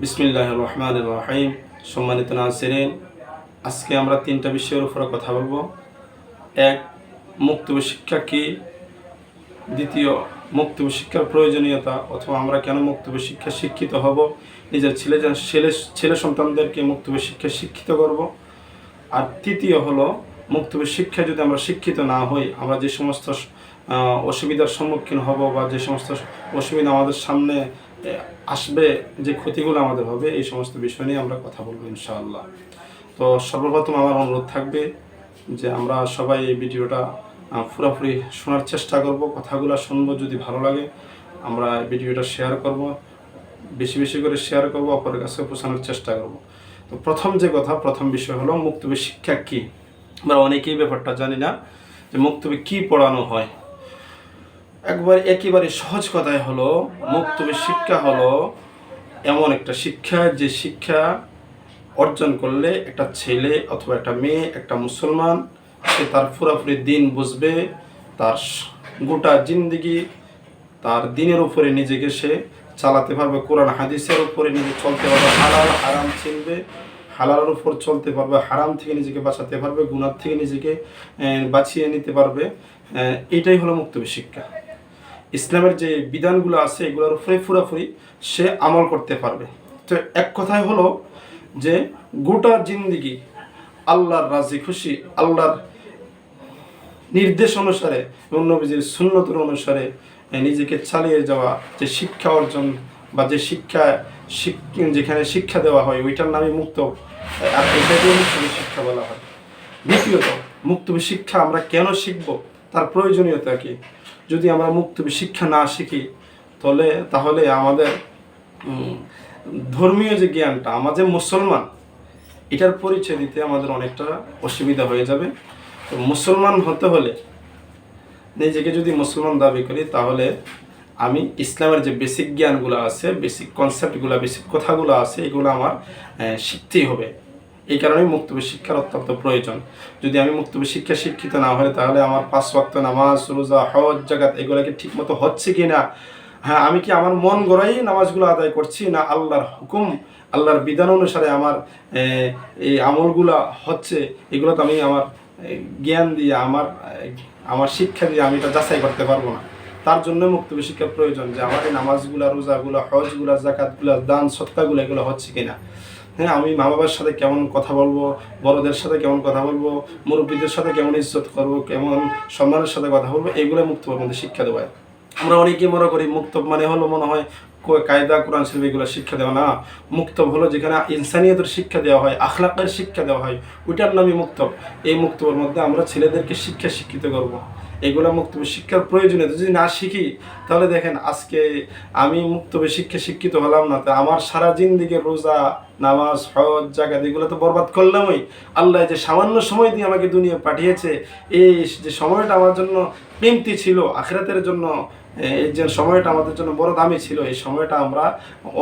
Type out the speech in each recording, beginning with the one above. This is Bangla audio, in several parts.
বিসমিল্লাহ রহমান রহিম। সম্মানিত নাসিরিন, আজকে আমরা তিনটা বিষয়ের উপরে কথা বলব। এক মুক্তব শিক্ষা কি? দ্বিতীয় মুক্তব শিক্ষার প্রয়োজনীয়তা, অথবা আমরা কেন মুক্তব শিক্ষা শিক্ষিত হব? নিজের ছেলে যেন, ছেলে ছেলে সন্তানদেরকে মুক্তব শিক্ষা শিক্ষিত করব। আর তৃতীয় হলো মুক্তব শিক্ষা যদি আমরা শিক্ষিত না হই, আমরা যে সমস্ত অসুবিধার সম্মুখীন হব বা যে সমস্ত অসুবিধা আমাদের সামনে আসবে যে ক্ষতিগুলো আমাদের হবে, এই সমস্ত বিষয় নিয়ে আমরা কথা বলব ইনশাআল্লাহ। তো সর্বপ্রথম আমার অনুরোধ থাকবে যে আমরা সবাই এই ভিডিওটা পুরোপুরি শোনার চেষ্টা করব, কথাগুলো শুনব, যদি ভালো লাগে আমরা ভিডিওটা শেয়ার করব, বেশি বেশি করে শেয়ার করব, অপরের কাছে পৌঁছানোর চেষ্টা করব। তো প্রথম যে কথা, প্রথম বিষয় হলো মুক্তবী শিক্ষা কী? আমরা অনেকেই ব্যাপারটা জানি না যে মুক্তবী কী পড়ানো হয়। একবার একেবারে সহজ কথায় হলো, মুক্তবী শিক্ষা হলো এমন একটা শিক্ষা, যে শিক্ষা অর্জন করলে একটা ছেলে অথবা একটা মেয়ে, একটা মুসলমান, সে তার পুরোপুরি দিন বুঝবে, তার গোটা জিন্দগি তার দিনের উপরে নিজেকে সে চালাতে পারবে, কোরআন, হাদিসের উপরে নিজে চলতে পারবে, হালাল, হারাম চিনবে, হালালের উপর চলতে পারবে, হারাম থেকে নিজেকে বাঁচাতে পারবে গুণার থেকে নিজেকে বাঁচিয়ে নিতে পারবে এটাই হলো মুক্তবী শিক্ষা। ইসলামের যে বিধানগুলো আছে, এগুলোর উপরে পুরোপুরি সে আমল করতে পারবে। তো এক কথায় হলো যে, গোটা জিন্দিগি আল্লাহর রাজি খুশি, আল্লাহর নির্দেশ অনুসারে এবং নবীজির সুন্নতের অনুসারে নিজেকে চালিয়ে যাওয়া, যে শিক্ষা অর্জন বা যে শিক্ষা শিক- যেখানে শিক্ষা দেওয়া হয়, ওইটার নামে মুক্ত, আর এটাকে শিক্ষা বলা হয়। দ্বিতীয়ত, মুক্তবী শিক্ষা আমরা কেন শিখব? তার প্রয়োজনীয়তা কি? যদি আমরা মুক্ত শিক্ষা না শিখি, তাহলে তাহলে আমাদের ধর্মীয় যে জ্ঞানটা আমাদের মুসলমান, এটার পরিচয় দিতে আমাদের অনেকটা অসুবিধা হয়ে যাবে। তো মুসলমান হতে হলে নিজেকে যদি মুসলমান দাবি করি, তাহলে আমি ইসলামের যে বেসিক জ্ঞানগুলো আছে বেসিক কনসেপ্টগুলো বেসিক কথাগুলো আছে, এগুলো আমার শিখতেই হবে। এই কারণেই মুক্তবী শিক্ষার অত্যন্ত প্রয়োজন। যদি আমি মুক্তবী শিক্ষা শিক্ষিত না হলে তাহলে আমার পাঁচ ওয়াক্ত নামাজ, রোজা, হজ জাগাত এগুলোকে ঠিক মতো হচ্ছে কি না হ্যাঁ আমি কি আমার মন গড়াই নামাজগুলো আদায় করছি না আল্লাহর হুকুম, আল্লাহর বিধান অনুসারে আমার এই আমলগুলা হচ্ছে? এগুলো তো আমি আমার জ্ঞান দিয়ে, আমার আমার শিক্ষা দিয়ে আমি এটা যাচাই করতে পারব না। তার জন্য মুক্তবী শিক্ষার প্রয়োজন যে আমার এই নামাজগুলা, রোজাগুলা, হজগুলা জাকাতগুলা দান সত্তাগুলো এগুলো হচ্ছে কিনা? হ্যাঁ আমি মা বাবার সাথে কেমন কথা বলব, বড়দের সাথে কেমন কথা বলব, মুরব্বীদের সাথে কেমন ইজ্জত করব, কেমন সম্মানের সাথে কথা বলব এগুলো মুক্তবের মধ্যে শিক্ষা দেওয়া। আমরা অনেকেই মনে করি মুক্তব মানে হলো মনে হয় কায়দা, কোরআন, শরীফ এগুলো শিক্ষা দেওয়া না। মুক্তব হলো যেখানে ইনসানিয়তের শিক্ষা দেওয়া হয়, আখলাকের শিক্ষা দেওয়া হয়, ওইটার নামই মুক্তব এই মুক্তবের মধ্যে আমরা ছেলেদেরকে শিক্ষা শিক্ষিত করব। এগুলো মুক্তবে শিক্ষার প্রয়োজনীয়তা যদি না শিখি, তাহলে দেখেন আজকে আমি মুক্তবে শিক্ষা শিক্ষিত হলাম না। তো আমার সারা জিন্দিগি রোজা, নামাজ, হজ জাগাত এগুলো তো বরবাদ করলামই। আল্লাহ যে সামান্য সময় দিয়ে আমাকে দুনিয়া পাঠিয়েছে, এই যে সময়টা আমার জন্য কিমতি ছিল, আখরাতের জন্য এই যে সময়টা আমাদের জন্য বড় দামি ছিল, এই সময়টা আমরা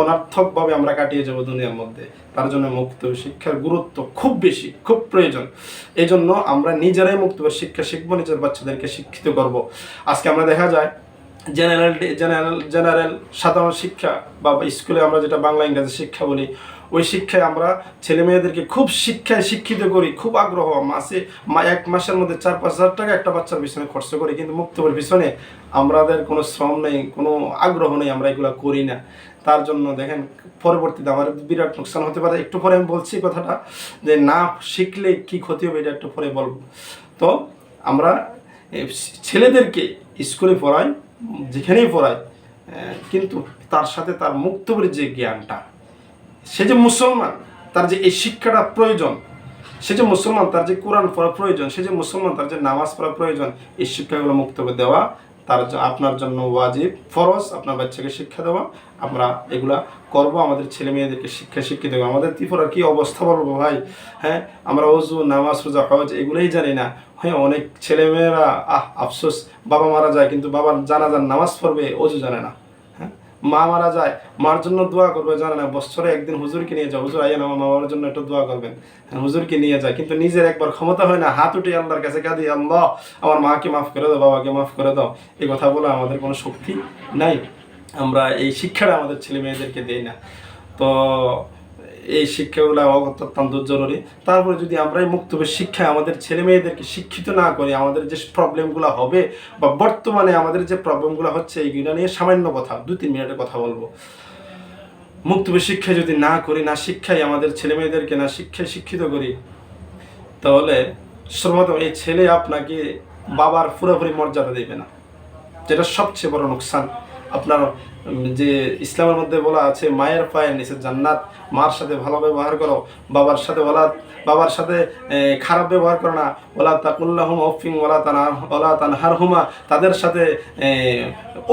অনার্থকভাবে আমরা কাটিয়ে যাব দুনিয়ার মধ্যে। তার জন্য মুক্ত শিক্ষার গুরুত্ব খুব বেশি, খুব প্রয়োজন। এই জন্য আমরা নিজেরাই মুক্ত শিক্ষা শিখব, নিজের বাচ্চাদেরকে শিক্ষিত করব। আজকে আমরা দেখা যায় জেনারেল জেনারেল জেনারেল সাধারণ শিক্ষা বা স্কুলে আমরা যেটা বাংলা, ইংরেজি শিক্ষা বলি ওই শিক্ষায় আমরা ছেলে মেয়েদেরকে খুব শিক্ষায় শিক্ষিত করি, খুব আগ্রহ। মাসে এক মাসের মধ্যে চার পাঁচ হাজার টাকা একটা বাচ্চার পিছনে খরচ করি, কিন্তু মুক্তবের পিছনে আমাদের কোনো শ্রম নেই, কোনো আগ্রহ নেই, আমরা এগুলো করি না। তার জন্য দেখেন, পরবর্তীতে আমার বিরাট নোকসান হতে পারে। একটু পরে আমি বলছি কথাটা, যে না শিখলে কি ক্ষতি হবে এটা একটু পরে বলব। তো আমরা ছেলেদেরকে স্কুলে পড়াই, যেখানেই পড়াই কিন্তু তার সাথে তার মুক্তবের যে জ্ঞানটা সে যে মুসলমান, তার যে এই শিক্ষাটা প্রয়োজন, সে যে মুসলমান, তার যে কোরআন পড়া প্রয়োজন, সে যে মুসলমান, তার যে নামাজ পড়া প্রয়োজন, এই শিক্ষাগুলো মুক্তবে দেওয়া, তার আপনার জন্য ওয়াজিব, ফরজ, আপনার বাচ্চাকে শিক্ষা দেওয়া, আমরা এগুলা করব, আমাদের ছেলে মেয়েদেরকে শিক্ষা শিক্ষিত দেবো আমাদের ত্রিপুরার কী অবস্থা বলব ভাই? হ্যাঁ আমরা অজু নামাজ, রোজা, হজ এগুলোই জানি না। হ্যাঁ অনেক ছেলেমেয়েরা আহ, আফসোস, বাবা মারা যায়, কিন্তু বাবার জানাজার নামাজ পড়বে অজু জানে না। মা মারা যায় মার জন্য দোয়া করবে জানে না বছরে একদিন হুজুরকে নিয়ে যাও। হুজুর আইয়া আমার মামার জন্য একটু দোয়া করবেন। হ্যাঁ, হুজুরকে নিয়ে যায় কিন্তু নিজের একবার ক্ষমতা হয় না হাত উঠে আল্লাহর কাছে কাঁদি আল্লাহ আমার মাকে মাফ করে দাও বাবাকে মাফ করে দাও। এই কথা বলে আমাদের কোনো শক্তি নাই। আমরা এই শিক্ষাটা আমাদের ছেলে মেয়েদেরকে দেই না। তো এই শিক্ষাগুলো অত্যন্ত জরুরি। তারপরে যদি আমরা এই মুক্তব্য শিক্ষায় আমাদের ছেলে মেয়েদেরকে শিক্ষিত না করি, আমাদের যে প্রবলেমগুলো হবে বা বর্তমানে আমাদের যে প্রবলেমগুলো হচ্ছে, এইগুলো নিয়ে সামান্য কথা, দু, তিন মিনিটের কথা বলব। মুক্তব্য শিক্ষা যদি না করি, না শিক্ষাই আমাদের ছেলে মেয়েদেরকে, না শিক্ষায় শিক্ষিত করি, তাহলে সর্বপ্রথম এই ছেলে আপনাকে বাবার পুরোপুরি মর্যাদা দেবে না, যেটা সবচেয়ে বড় নোকসান। আপনার যে ইসলামের মধ্যে বলা আছে, মায়ের পায়ের নিচে জান্নাত, মার সাথে ভালো ব্যবহার করো, বাবার সাথে ওলা বাবার সাথে খারাপ ব্যবহার করো না। ওলা তাকুল্লাহুম অফিং ওলা তানা ওলা তানহার হুমা তাদের সাথে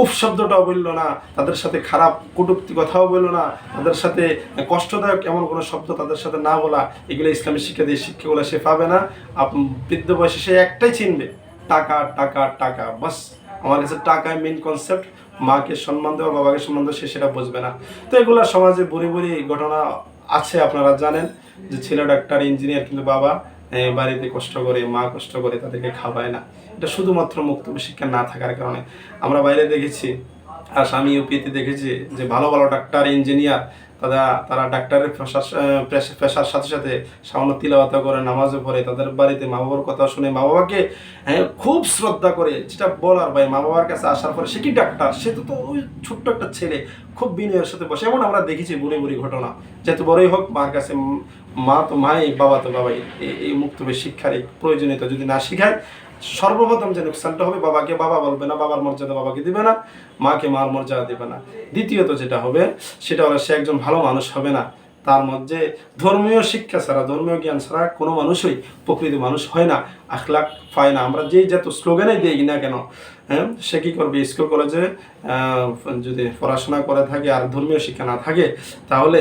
উফ শব্দটাও বলল না। তাদের সাথে খারাপ কটুক্তি কথাও বলল না। তাদের সাথে কষ্টদায়ক এমন কোনো শব্দ তাদের সাথে না বলা। এগুলো ইসলামের শিক্ষা দিয়ে শিক্ষাগুলো সে পাবে না। বৃদ্ধ বয়সে সে একটাই চিনবে। টাকা টাকা টাকা, বাস। আমার কাছে টাকা মেন কনসেপ্ট মাকে সম্মান দেওয়া বাবাকে সম্মান দেওয়া, সে সেটা বুঝবে না। তো এগুলো সমাজে বুড়ি বুড়ি ঘটনা আছে, আপনারা জানেন যে ছেলে ডাক্তার, ইঞ্জিনিয়ার কিন্তু বাবা বাড়িতে কষ্ট করে, মা কষ্ট করে তাদেরকে খাওয়ায় না। এটা শুধুমাত্র মুক্ত শিক্ষা না থাকার কারণে। আমরা বাইরে দেখেছি, আর স্বামী ইউপিতে দেখেছি যে ভালো ভালো ডাক্তার, ইঞ্জিনিয়ার তারা তারা ডাক্তারের পেশার সাথে সাথে সামান্য তিলাবাতা করে নামাজও পড়ে তাদের বাড়িতে মা বাবার কথা শুনে মা বাবাকে হ্যাঁ, খুব শ্রদ্ধা করে যেটা বলার ভাই মা বাবার কাছে আসার পরে সে কি ডাক্তার? সে তো ওই ছোট্ট একটা ছেলে খুব বিনয়ের সাথে বসে। এমন আমরা দেখেছি বুড়ি বুড়ি ঘটনা। যেহেতু বড়ই হোক মার কাছে মা তো মাই বাবা তো বাবাই। এই- এই মুক্তবে শিক্ষার এই প্রয়োজনীয়তা যদি না শিখায় সর্বপ্রথম যে নোকসানটা হবে, বাবাকে বাবা বলবে না, বাবার মর্যাদা বাবাকে দিবে না, মাকে মার মর্যাদা দিবে না। দ্বিতীয়ত যেটা হবে, সেটা হলো সে একজন ভালো মানুষ হবে না। তার মধ্যে ধর্মীয় শিক্ষা ছাড়া, ধর্মীয় জ্ঞান ছাড়া কোনো মানুষই প্রকৃত মানুষ হয় না, আখলাখ পায় না। আমরা যেই যত স্লোগানে দিই না কেন হ্যাঁ সে কী করবে? স্কুল, কলেজে যদি পড়াশোনা করে থাকে আর ধর্মীয় শিক্ষা না থাকে, তাহলে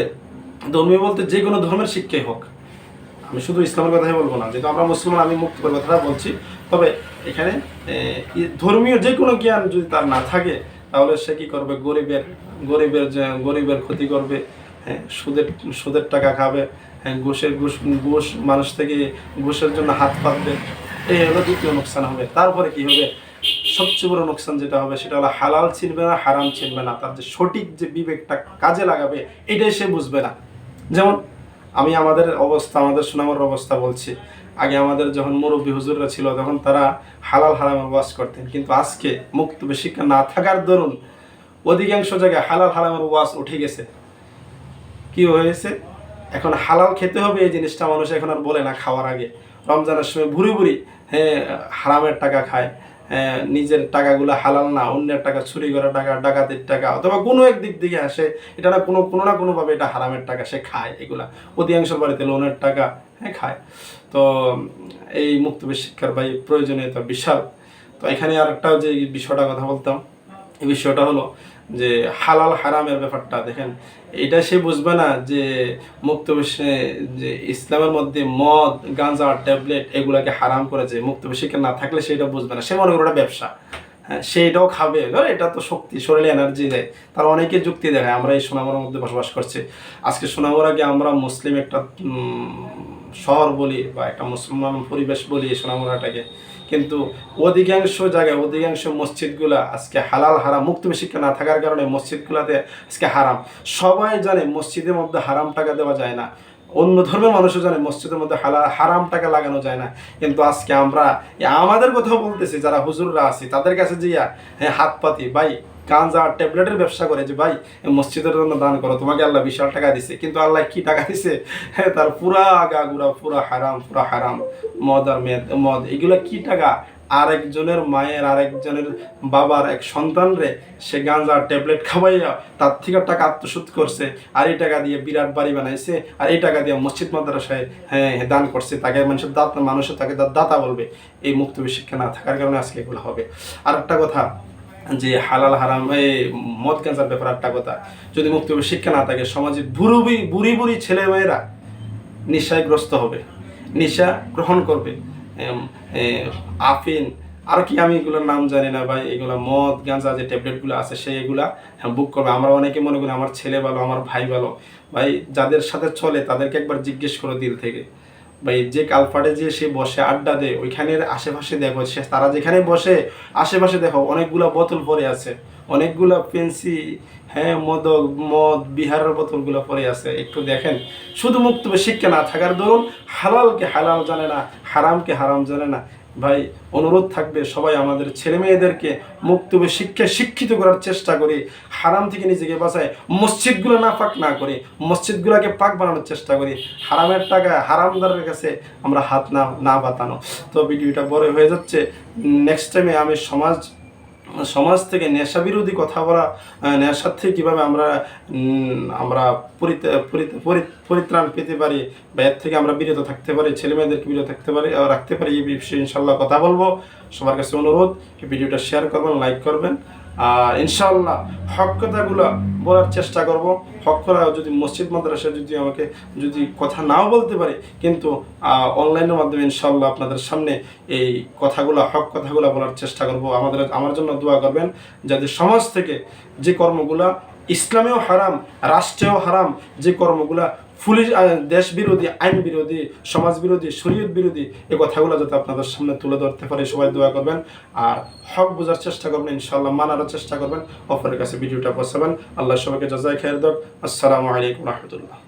ধর্মীয় বলতে যে কোনো ধর্মের শিক্ষাই হোক। আমি শুধু ইসলামের কথাই বলব না, যেহেতু আমরা মুসলমান, আমি মুক্ত করে কথাটা বলছি। তবে এখানে ধর্মীয় যে কোনো জ্ঞান যদি তার না থাকে, তাহলে সে কি করবে? গরিবের গরিবের যে, গরিবের ক্ষতি করবে হ্যাঁ? সুদের সুদের টাকা খাবে হ্যাঁ? ঘুষের, ঘুষ ঘুষ মানুষ থেকে ঘুষের জন্য হাত পাতবে, এই হলো দ্বিতীয় নোকসান হবে। তারপরে কি হবে? সবচেয়ে বড় নোকসান যেটা হবে, সেটা হলো হালাল চিনবে না, হারাম চিনবে না। তার যে সঠিক যে বিবেকটা কাজে লাগাবে, এটাই সে বুঝবে না। যেমন আমি আমাদের অবস্থা, আমাদের সুনামের অবস্থা বলছি। আগে আমাদের যখন মুরব্বী হুজুররা ছিল, তখন তারা হালাল হারামের ওয়াজ করতেন। কিন্তু আজকে মুক্ত শিক্ষা না থাকার দরুন অধিকাংশ জায়গায় হালাল হারামের ওয়াজ উঠে গেছে। কি হয়েছে? এখন হালাল খেতে হবে এই জিনিসটা মানুষ এখন আর বলে না খাওয়ার আগে। রমজানের সময় ভুরি ভুরি হ্যাঁ হারামের টাকা খায়। নিজের টাকাগুলো হালাল না, অন্যের টাকা চুরি করা টাকা, ডাকাতির টাকা, অথবা কোনো এক দিক থেকে আসে, এটা কোনো কোনো না কোনোভাবে এটা হারামের টাকা সে খায়, এগুলা। অধিকাংশ বাড়িতে লোনের টাকা হ্যাঁ খায়। তো, এই মুক্তবি শিক্ষার ভাই প্রয়োজনীয়তা বিশাল। তো এখানে আর একটা যে বিষয়টা কথা বলতাম বিষয়টা হলো যে হালাল হারামের ব্যাপারটা, দেখেন, এটা সে বুঝবে না যে মুক্ত বিশ্বে যে ইসলামের মধ্যে মদ, গাঁজা, ট্যাবলেট এগুলাকে হারাম করেছে। মুক্ত শিক্ষা না থাকলে সেটা বুঝবে না। সে মনে করে ওটা ব্যবসা। হ্যাঁ সেইটাও খাবে। এটা তো শক্তি, শরীরে এনার্জি দেয়। তার অনেকে যুক্তি দেখায়, আমরা এই সোনামোড়ার মধ্যে বসবাস করছি। আজকে সোনামোড়াকে আমরা মুসলিম একটা শহর বলি বা একটা মুসলমান পরিবেশ বলি এই সোনামোড়াটাকে কিন্তু অধিকাংশ জায়গায় অধিকাংশ মসজিদগুলো আজকে হালাল, হারাম, মুক্ত শিক্ষা না থাকার কারণে মসজিদগুলাতে আজকে হারাম। সবাই জানে মসজিদের মধ্যে হারাম টাকা দেওয়া যায় না। অন্য ধর্মের মানুষও জানে মসজিদের মধ্যে হালা হারাম টাকা লাগানো যায় না। কিন্তু আজকে আমরা আমাদের কথা বলতেছি, যারা হুজুররা আছি, তাদের কাছে যে হ্যাঁ হাত পাতি, ভাই গাঁজা ট্যাবলেটের ব্যবসা করে যে, ভাই মসজিদের জন্য দান করো, তোমাকে আল্লাহ বিশাল টাকা দিছে। কিন্তু আল্লাহ কি টাকা দিছে? হ্যাঁ তার পুরা গাগুড়া পুরা হারাম পুরা হারাম। মদ আর মেদ, মদ, এগুলো কি টাকা? আরেকজনের মায়ের, আরেকজনের বাবার এক সন্তান রে, সে গাঁজা ট্যাবলেট খাওয়াইয়া তার থেকে টাকা আত্মসাৎ করছে, আর এই টাকা দিয়ে বিরাট বাড়ি বানাইছে, আর এই টাকা দিয়ে মসজিদ মাদ্রাসায় হ্যাঁ দান করছে। তাকে মানুষের দাঁত, মানুষের তাকে দাতা বলবে। এই মুক্ত শিক্ষা না থাকার কারণে আজকে এগুলো হবে। আর একটা কথা যে হালাল, হারাম, এই মদ গাঁজার ব্যাপার একটা কথা। যদি মুক্ত শিক্ষা না থাকে, সমাজে বুড়ি বুড়ি বুড়ি ছেলে মেয়েরা নেশায় গ্রস্ত হবে, নেশা গ্রহণ করবে। আফিন, আর কি আমি এগুলোর নাম জানি না ভাই, এগুলো মদ, গাঁজা যে ট্যাবলেটগুলো আছে সেই এগুলা বুক করবে। আমরা অনেকে মনে করি আমার ছেলে ভালো, আমার ভাই ভালো। ভাই, যাদের সাথে চলে, তাদেরকে একবার জিজ্ঞেস করো দিল থেকে। ভাই, যে কালফাটে যে সে বসে, আড্ডা দেয়, ওইখানের আশেপাশে দেখো, সে তারা যেখানে বসে, আশেপাশে দেখো, অনেকগুলা বোতল পরে আছে। অনেকগুলা পেন্সি হ্যাঁ মদক, মদ, বিহারের বোতলগুলো পরে আছে। একটু দেখেন। শুধু মুক্ত শিক্ষা না থাকার দরুন, হালালকে হালাল জানে না, হারামকে হারাম জানে না। ভাই, অনুরোধ থাকবে সবাই আমাদের ছেলে মেয়েদেরকে মুক্তব শিক্ষা শিক্ষিত করার চেষ্টা করি, হারাম থেকে নিজেকে বাঁচায়, মসজিদগুলো না পাক না করি, মসজিদগুলোকে পাক বানানোর চেষ্টা করি, হারামের টাকা, হারামদারের কাছে আমরা হাত না না বাতানো তো ভিডিওটা বড় হয়ে যাচ্ছে। নেক্সট টাইমে আমি সমাজ সমাজ থেকে নেশা বিরোধী কথা বলা নেশার থেকে কীভাবে আমরা আমরা পরিত- পরিত- পরি- পরিত্রাণ পেতে পারি বা এর থেকে আমরা বিরত থাকতে পারি ছেলে মেয়েদেরকে বিরত থাকতে পারি রাখতে পারি, এই বিষয়ে ইনশাল্লাহ কথা বলব। সবার কাছে অনুরোধ ভিডিওটা শেয়ার করবেন লাইক করবেন। আর ইনশাল্লাহ হক কথাগুলো বলার চেষ্টা করব। হক করা যদি মসজিদ মাদ্রাসা যদি আমাকে যদি কথা নাও বলতে পারি, কিন্তু অনলাইনের মাধ্যমে ইনশাল্লাহ আপনাদের সামনে এই কথাগুলো, হক কথাগুলো বলার চেষ্টা করব। আমাদের, আমার জন্য দোয়া করবেন যাতে সমাজ থেকে যে কর্মগুলা ইসলামেও হারাম, রাষ্ট্রেও হারাম যে কর্মগুলা পুলিশ দেশ বিরোধী, আইন বিরোধী, সমাজ বিরোধী, শরীয়ত বিরোধী, এই কথাগুলো যাতে আপনাদের সামনে তুলে ধরতে পারে, সবাই দোয়া করবেন। আর হক বোঝার চেষ্টা করবেন ইনশাল্লাহ মানার চেষ্টা করবেন, অপরের কাছে ভিডিওটা পৌঁছাবেন। আল্লাহ সবাইকে জাজাই খেয়ে দক। আসসালামু আলাইকুম রহমতুল্লাহ।